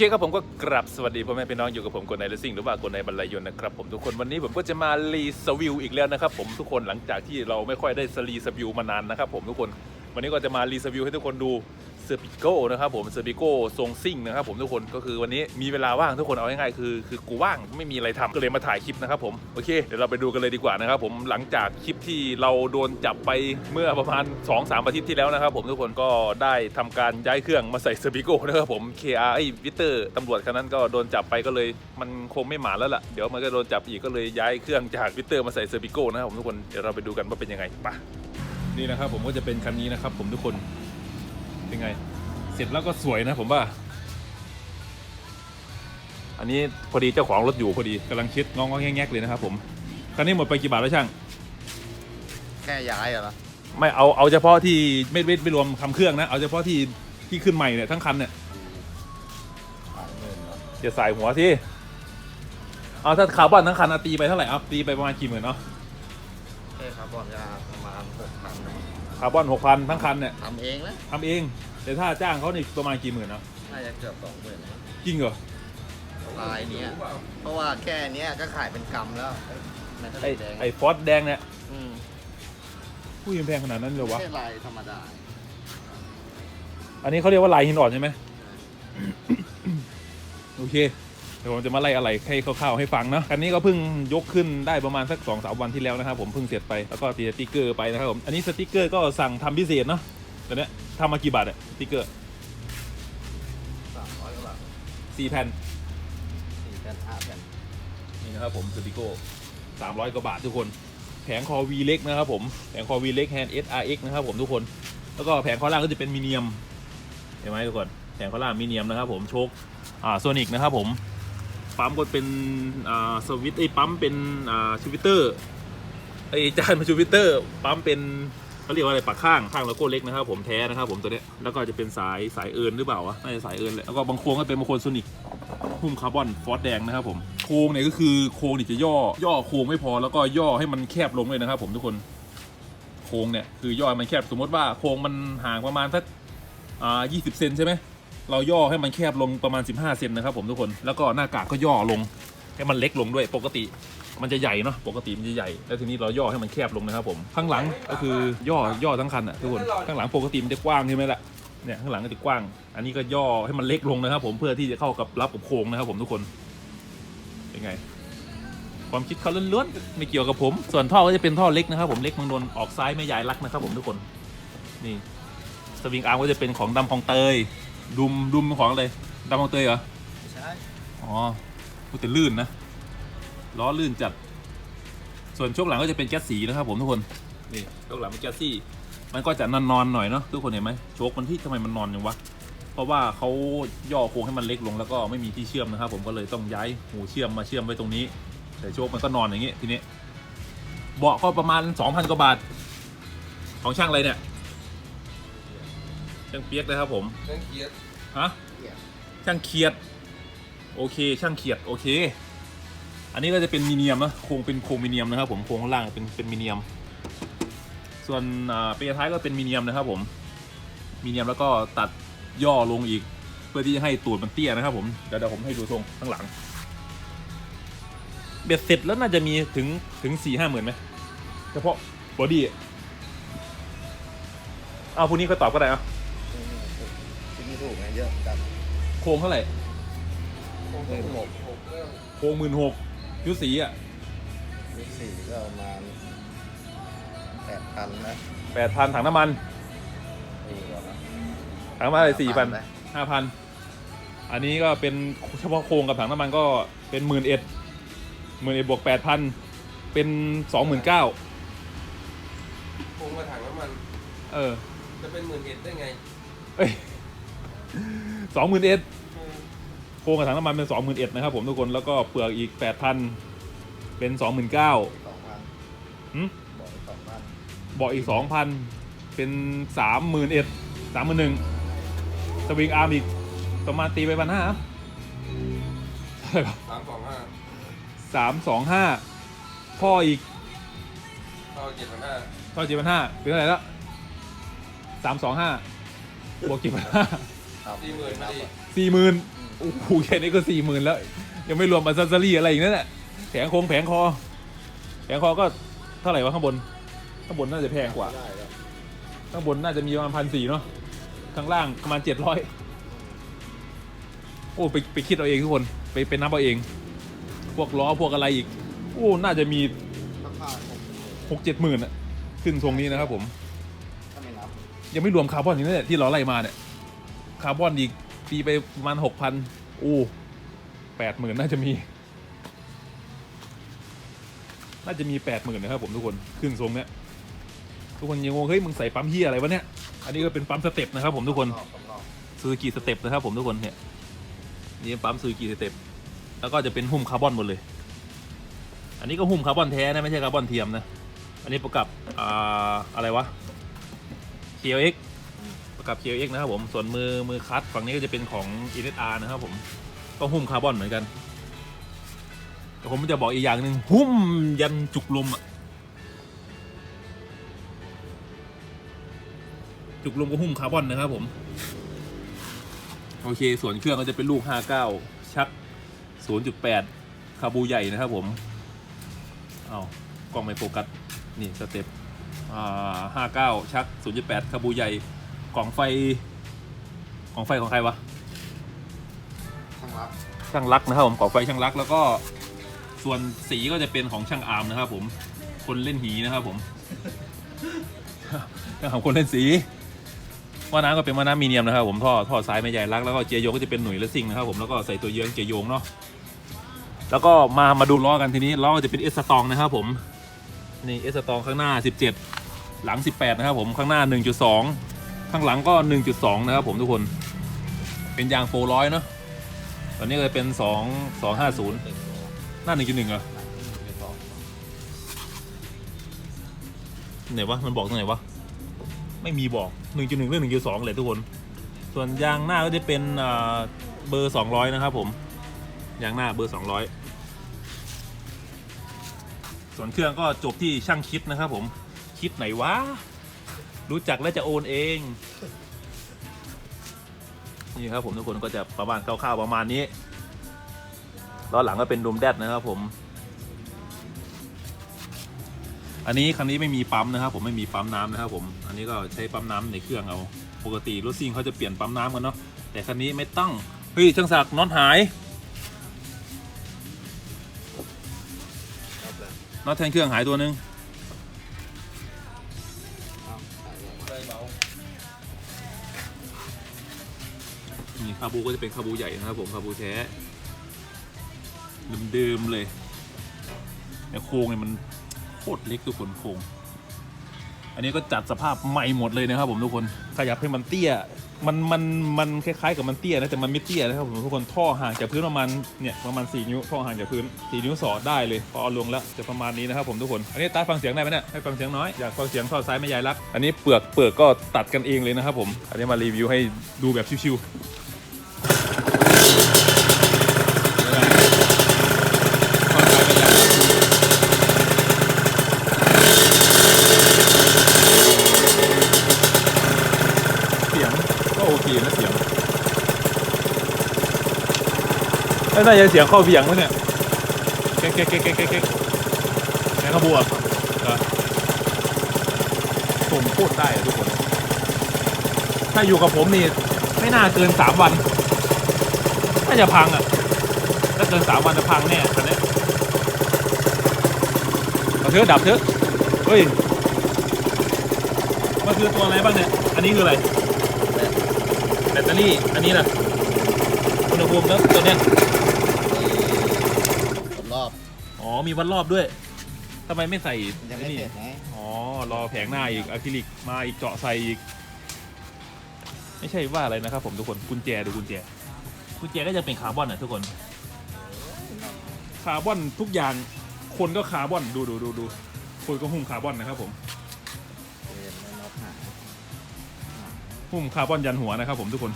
เคครับผมก็กลับสวัสดีพ่อแม่พี่น้องอยู่กับผมกนในเลสซิ่งหรือว่ากนในบรรลัยยนต์นะครับผมทุกคนวันนี้ผมก็จะมารีสวิวอีกแล้วนะครับผมทุกคนหลังจากที่เราไม่ค่อยได้สรีสวิวมานานนะครับผมทุกคนวันนี้ก็จะมารีสวิวให้ทุกคนดู อร์ปิโก้นะครับผมเซอร์ปิโก้ทรงซิ่งนะครับผมทุกคนก็คือวันนี้มีเวลาว่างทุกคนเอาง่ายๆคือคือกูว่างไม่มีอะไรทำก็เลยมาถ่ายคลิปนะครับผมโอเคเดี๋ยวเราไปดูกันเลยดีกว่านะครับผมหลังจากคลิปที่เราโดนจับไปเมื่อประมาณ 2-3อาทิตย์ที่แล้วนะครับผมทุกคนก็ได้ทำการย้ายเครื่องมาใส่เซอร์ปิโก้นะครับผม KR ไอ้วิเตอร์ตำรวจคันนั้นก็โดนจับไปก็เลยมันคงไม่หมาแล้วล่ะเดี๋ยวมันก็โดนจับอีกก็เลยย้ายเครื่องจากวิเตอร์มาใส่เซอร์ปิโก้นะครับผมทุกคนเดี๋ยวเราไปดูกันว่าเป็นยังไงไปนี่นะครับผมก็จะเป็นคันนี้นะครับผมทุกคน เป็นไง เสร็จแล้วก็สวยนะผมว่า อันนี้พอดีเจ้าของรถอยู่พอดีกำลังคิดงองๆแงกๆเลยนะครับผมคันนี้หมดไปกี่บาทแล้วช่าง แค่ย้ายเหรอไม่เอาเอาเฉพาะที่ไม่ไม่ไม่รวมทำเครื่องนะ เอาเฉพาะที่ที่ขึ้นใหม่เนี่ยทั้งคันเนี่ยหลายหมื่นเหรออย่าใส่หัวที่เอาถ้าคาร์บอนทั้งคันอะตีไปเท่าไหร่เอาตีไปประมาณกี่หมื่นเนาะเอ้คาร์บอนยาประมาณหกพัน คาร์บอนหกพันทั้งคันเนี่ยทำเองนะทำเอง แต่ถ้าจ้างเขานี่ประมาณกี่หมื่นเนาะน่าจะเกือบสองหมื่นนะจริงเหรอลายเนี้ยเพราะว่าแค่เนี้ยก็ขายเป็นกำแล้วในทะเลไอแดงไอฟอสแดงเนี่ยอืมผู้ยิงแพงขนาดนั้นเลยวะแค่ลายธรรมดาอันนี้เขาเรียกว่าลายหินอ่อนใช่ไหม โอเค เดี๋ยวผมจะมาไล่อะไรให้คร่าวๆให้ฟังเนอะคันนี้ก็เพิ่งยกขึ้นได้ประมาณสัก2อสวันที่แล้วนะครับผมเพิ่งเสร็จไปแล้วก็ติดสติ๊กเกอร์ไปนะครับผมอันนี้สติ๊กเกอร์ก็สั่งทำพิเศษเนาะตัวเนี้ยทำมากี่บาทอะสติ๊กเกอร์สามร้อยกว่าบาทสี่แผ่นสี่แผ่นห้าแผ่นนี่นะครับผมสติโก้สามร้อยกว่าบาททุกคนแผงคอ V เล็กนะครับผมแผงคอ V เล็กแฮนด์ SRX นะครับผมทุกคน แล้วก็แผงข้อล่างก็จะเป็นมีเนียมเห็นไหมทุกคนแผงข้อล่างมีเนียมนะครับผมโชคอ่าโซนิกนะครับผม ปั๊มก็เป็นสวิตไอ้ปั๊มเป็นชูวิเตอร์ไอ้จานมาชูวิเตอร์ปั๊มเป็นเขาเรียกว่าอะไรปากข้างข้างโลโก้เล็กนะครับ ผมแท้นะครับ ผมตัวเนี้ยแล้วก็จะเป็นสายสายเอิร์นหรือเปล่าวะน่าจะสายเอิร์นแหละแล้วก็บางโครงก็เป็นบางโครงโซนิกหุ้มคาร์บอนฟอสแดงนะครับผมโครงเนี่ยก็คือโครงนี่จะย่อย่อโครงไม่พอแล้วก็ย่อให้มันแคบลงเลยนะครับ ผมทุกคนโครงเนี่ยคือย่อมันแคบสมมติว่าโครงมันห่างประมาณสักอ่า20เซนใช่ไหม เราย่อให้มันแคบลงประมาณ 15เซนนะครับผมทุกคนแล้วก็หน้ากากก็ย่อลงให้มันเล็กลงด้วยปกติมันจะใหญ่เนาะปกติมันจะใหญ่แล้วทีนี้เราย่อให้มันแคบลงนะครับผมข้างหลังก็คือย่อย่อทั้งคันอะทุกคนข้างหลังปกติมันจะกว้างใช่ไหมล่ะเนี่ยข้างหลังก็จะกว้าง อันนี้ก็ย่อให้มันเล็กลงนะครับผมเพื่อที่จะเข้ากับรับกับโครงนะครับผมทุกคนเป็นไง ความคิดเขาล้วนๆไม่เกี่ยวกับผม ส่วนท่อก็จะเป็นท่อเล็กนะครับ ผมเล็กมังนนท์ออกซ้ายไม่ยายรักนะครับผมทุกคนนี่สวิงอาร์มก็จะเป็นของดำของเตย ดุมดุมของอะไรดำของเตยเหรอไม่ใช่อ๋อพูดแต่ลื่นนะล้อลื่นจัด ส่วนช่วงหลังก็จะเป็นแก๊สสีนะครับผมทุกคนนี่ช่วงหลังเป็นแก๊สซี่ มันก็จะนอนนอนๆหน่อยเนาะทุกคนเห็นไหมโชคมันที่ทำไมมันนอนอย่างวะเพราะว่าเขาย่อโครงให้มันเล็กลงแล้วก็ไม่มีที่เชื่อมนะครับผมก็เลยต้องย้ายหูเชื่อมมาเชื่อมไว้ตรงนี้ แต่โชคมันก็นอนอย่างงี้ทีนี้เบาะก็ประมาณ2,000กว่าบาทของช่างอะไรเนี่ย ช่างเปียกนะครับผมเครื่องเกียร์ฮะเกียร์ช่างเขียด โอเค ช่างเขียดโอเค อันนี้ก็จะเป็นมีเนียมนะโครงเป็นโครงมีเนียมนะครับ ผมโครงข้างล่างเป็นเป็นมีเนียม ส่วนอ่าเปียร์ท้ายก็เป็นมีเนียมนะครับ ผมมีเนียมแล้วก็ตัดย่อลงอีก เพื่อที่จะให้ตูดมันเตี้ยนะครับ ผมเดี๋ยวเดี๋ยวผมให้ดูทรงข้างหลังเบ็ดเสร็จแล้วน่าจะมีถึงถึงสี่ห้าหมื่นไหมเฉพาะบอดี้เอาพวกนี้ก็ตอบก็ได้เอาที่นี่ ถูกไงเยอะเหมือนกันโครงเท่าไหร่หมื่นหกหกเครื่องโครงหมื่นหกยุสีอะยี่สี่ก็ประมาณแปดพันนะแปดพันถังน้ำมัน ดีกว่านะถังน้ำมันอะไรสี่พันไหมห้าพันอันนี้ก็เป็นเฉพาะโครงกับถังน้ำมันก็เป็นหมื่นเอ็ดหมื่นเอ็ดบวกแปดพันเป็นสองหมื่นเก้าโครงมาถังน้ำมัน เออ จะเป็นหมื่นเอ็ดได้ไง เอ้ย สองหมื่นเอ็ดโครงกับถังน้ำมันเป็นสองหมื่นเอ็ดนะครับผมทุกคนแล้วก็เปลือกอีกแปดพันเป็นสองหมื่นเก้าสองพันหืมบอกอีกสองพันเบาะอีกสองพันเป็นสามหมื่นเอ็ดสามหมื่นหนึ่งสวิงอาร์มอีกประมาณตีไปพันห้าใช่ปะสามสองห้าสามสองห้าท่ออีกเข้าเจ็ดพันห้าท่อเจ็ดพันห้าเป็นเท่าไหร่แล้วสามสองห้าบวกเจ็ดพันห้า ครับสี่หมื่นพอดีสี่หมื่นอืมโอ้โหแค่นี้ก็สี่หมื่นแล้ว ยังไม่รวมอัซเซอรี่อะไรอีกนั่นแหละแผงโคงแผงคอ แผงคอก็เท่าไหร่วะข้างบน ข้างบนน่าจะแพงกว่า ได้แล้วข้างบนน่าจะมีประมาณพันสี่เนาะ ข้างล่างประมาณเจ็ดร้อย โอ้ไปไปคิดเอาเองทุกคน ไปไปนับเอาเอง พวกล้อพวกอะไรอีก โอ้ น่าจะมีราคาผมหกเจ็ดหมื่นอะขึ้นทรงนี้นะครับผม ถ้าไม่นับยังไม่รวมคาร์บอนอีกนั่นแหละที่เราไล่มาเนี่ย คาร์บอนอีกตีไปประมาณหกพันอู้แปดหมื่นน่าจะมี น่าจะมีแปดหมื่นนะครับผมทุกคนขึ้นทรงเนี้ยทุกคนยังงงเฮ้ยมึงใส่ปั๊มเฮียอะไรวะเนี่ยอันนี้ก็เป็นปั๊มสเต็ปนะครับผมทุกคนซูซูกิสเต็ปนะครับผมทุกคนเนี่ยนี่ปั๊มซูซูกิสเต็ปแล้วก็จะเป็นหุ้มคาร์บอนหมดเลย อันนี้ก็หุ้มคาร์บอนแท้นะไม่ใช่คาร์บอนเทียมนะ อันนี้ประกับอ่าอะไรวะ KLX กับ KLX นะครับผมส่วนมือมือคัตฝั่งนี้ก็จะเป็นของ NSR นะครับผมก็หุ้มคาร์บอนเหมือนกันแต่ผมจะบอกอีกอย่างหนึ่งหุ้มยันจุกลมอะจุกลมก็หุ้มคาร์บอนนะครับผมโอเค ส่วนเครื่องก็จะเป็นลูก 59 ชัก 0.8 คาบูใหญ่นะครับผมเอากล้องไม่โฟกัส นี่สเต็ปอ่า59ชัก 0.8 คาบูใหญ่ กล่องไฟกล่องไฟของใครวะข้างรับช่างรักนะครับผมกล่องไฟช่างรัก แล้วก็ส่วนสีก็จะเป็นของช่างอาร์มนะครับผมคนเล่นหีนะครับผมช่างอาร์มคนเล่นสีว่าน้ำก็เป็นว่าน้ำมีเนียมนะครับผมท่อท่อซ้ายไม่ใหญ่รักแล้วก็เจียโยงก็จะเป็นหน่วยและซิ่งนะครับผมแล้วก็ใส่ตัวเยื้องเจียโยงเนาะแล้วก็มามาดูล้อกันทีนี้ล้อก็จะเป็นเอสตองนะครับผมนี่เอสตองข้างหน้า 17 หลัง 18 นะครับผมข้างหน้า 1.2 ข้างหลังก็ 1.2 นะครับผมทุกคน เป็นยางโฟร้อยเนาะตอนนี้ก็จะเป็น 2 250 หน้า 1.1เหรอหนังที่หนึ่งเป็นสอไหนวะมันบอกตรงไหนวะ ไม่มีบอก 1.1เรื่อง1.2 เลยทุกคน ส่วนยางหน้าก็จะเป็นเบอร์ 200 นะครับผม ยางหน้าเบอร์ 200 ส่วนเครื่องก็จบที่ช่างคิดนะครับผม คิดไหนวะ รู้จักแล้วจะโอนเอง นี่ครับผมทุกคนก็จะประมาณคร่าวๆประมาณนี้ล้อหลังก็เป็นดุมแดดนะครับผม อันนี้คันนี้ไม่มีปั๊มนะครับ ผมไม่มีปั๊มน้ำนะครับ ผม อันนี้ก็ใช้ปั๊มน้ำในเครื่องเอา ปกติรถซิ่งเขาจะเปลี่ยนปั๊มน้ำกันเนาะ แต่คันนี้ไม่ต้องเฮ้ยช่างศักดิ์น็อตหายครับเลยน็อตแทนเครื่องหายตัวหนึง คาบูก็จะเป็นคาบูใหญ่นะครับผมคาบูแท้เดิมๆเลยแต่โครงเนี่ยมันโคตรเล็กทุกคนโครงอันนี้ก็จัดสภาพใหม่หมดเลยนะครับผมทุกคนขยับให้มันเตี้ยมันมันมันคล้ายๆกับมันเตี้ยนะแต่มันไม่เตี้ยนะครับผมทุกคนท่อห่างจากพื้นประมาณเนี่ยประมาณ4นิ้วท่อห่างจากพื้น4นิ้วสอดได้เลยพอเอาลงแล้วจะประมาณนี้นะครับผมทุกคนอันนี้ตาฟังเสียงได้ไหมเนี่ยให้ฟังเสียงน้อยอยากฟังเสียงท่อซ้ายไม่ใหญ่รักอันนี้เปลือกเปลือกก็ตัดกันเองเลยนะครับผมอันนี้มารีวิวให้ดูแบบชิวๆท่อซ้ายไม่ใหญ่รัก เสียงก็โอเคนะเสียง ไม่น่าจะเสียงเข้าเบียงวะเนี่ยเก๊กเก๊กเก๊กเก๊กเก๊กเก๊กแม่บวเหรอส่งโคตรได้ทุกคน ถ้าอยู่กับผมนี่ไม่น่าเกินสามวันน่าจะพังอะ ถ้าเกินสามวันจะพังแน่คันนี้เอาเถอะดับเถอะเฮ้ยมันคือตัวอะไรบ้างเนี่ย อันนี้คืออะไร แบตเตอรี่ อันนี้นะอุณหภูมิแล้วตัวเนี้ย มีวัดรอบด้วยทำไมไม่ใส่ยังไม่อ้นี่เสร็จไงอ๋อ รอแผงหน้าอีกอะคริลิกมาอีกเจาะใส่อีก ไม่ใช่ว่าอะไรนะครับผมทุกคนกุญแจดูกุญแจ กุญแจก็จะเป็นคาร์บอนนะทุกคน คาร์บอนทุกอย่างคนก็คาร์บอนดูดูดูดูคนก็หุ้มคาร์บอนนะครับผมเรียนไม่น็อตหายหุ้มคาร์บอนยันหัวนะครับผมทุกคน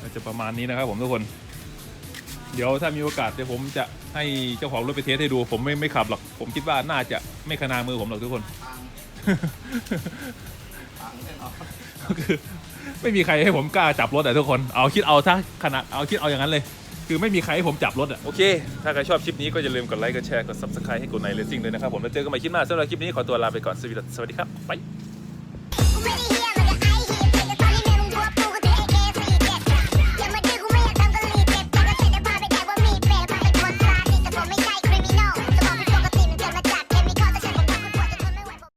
ก็จะประมาณนี้นะครับผมทุกคน เดี๋ยวถ้ามีโอกาสเดี๋ยวผมจะให้เจ้าของรถไปเทสให้ดู ผมไม่ไม่ขับหรอก ผมคิดว่าน่าจะไม่ขนามือผมหรอกทุกคนพังพังพังแน่นอนก็คือไม่มีใครให้ผมกล้าจับรถอะทุกคน เอาคิดเอาซะขนาดเอาคิดเอาอย่างนั้นเลย คือไม่มีใครให้ผมจับรถอะ โอเค ถ้าใครชอบคลิปนี้ก็อย่าลืมกดไลค์ กดแชร์ กด subscribe ให้กดในเลสซิ่งด้วยนะครับผม แล้วเจอกันใหม่คลิปหน้าสำหรับคลิปนี้ขอตัวลาไปก่อน สวัสดีครับ ไป